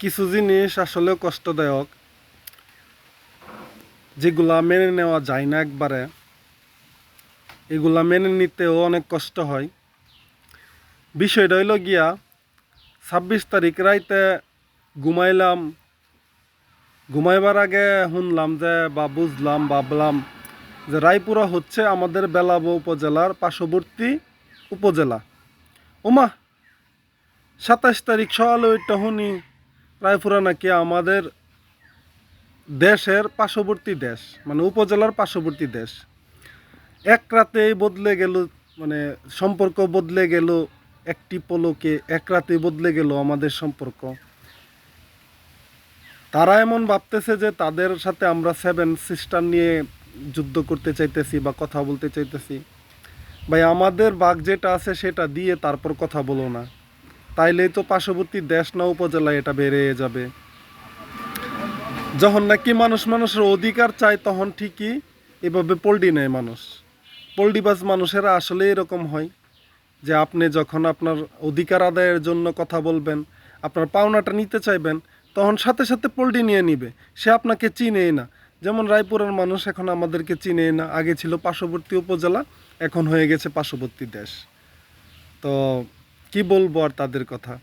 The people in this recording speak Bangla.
কিছু জিনিস আসলে কষ্টদায়ক, যেগুলা মেনে নেওয়া যায় না একবারে, এগুলা মেনে নিতেও অনেক কষ্ট হয়। বিষয়টা হইল গিয়া, ছাব্বিশ তারিখ রাইতে ঘুমাইলাম, ঘুমাইবার আগে শুনলাম যে বা বুঝলাম, ভাবলাম যে রায়পুরা হচ্ছে আমাদের বেলাবো উপজেলার পার্শ্ববর্তী উপজেলা। ওমা, সাতাশ তারিখ সকালে ওইটা শুনি রায়পুরা নাকি আমাদের দেশের পার্শ্ববর্তী দেশ? মানে উপজেলার পার্শ্ববর্তী দেশ। এক রাতেই বদলে গেল মানে সম্পর্ক বদলে গেল, একটি পলকে এক রাতে বদলে গেল আমাদের সম্পর্ক। তারা এমন ভাবতেছে যে তাদের সাথে আমরা সেভেন সিস্টার নিয়ে যুদ্ধ করতে চাইতেছি বা কথা বলতে চাইতেছি। ভাই, আমাদের বাঘ যেটা আছে সেটা দিয়ে তারপর কথা বলো না। তাইলেই তো পার্শ্ববর্তী দেশ না উপজেলায় এটা বেড়ে যাবে। যখন নাকি মানুষ মানুষের অধিকার চায়, তখন ঠিকই এভাবে পোল্ট্রি নেয় মানুষ। পোল্ট্রিবাজ মানুষেরা আসলে এরকম হয় যে আপনি যখন আপনার অধিকার আদায়ের জন্য কথা বলবেন, আপনার পাওনাটা নিতে চাইবেন, তখন সাথে সাথে পোল্ট্রি নিয়ে নিবে। সে আপনাকে চিনেই না। যেমন রায়পুরের মানুষ এখন আমাদেরকে চিনেই না। আগে ছিল পার্শ্ববর্তী উপজেলা, এখন হয়ে গেছে পার্শ্ববর্তী দেশ। তো কি বলব আর তাদের কথা?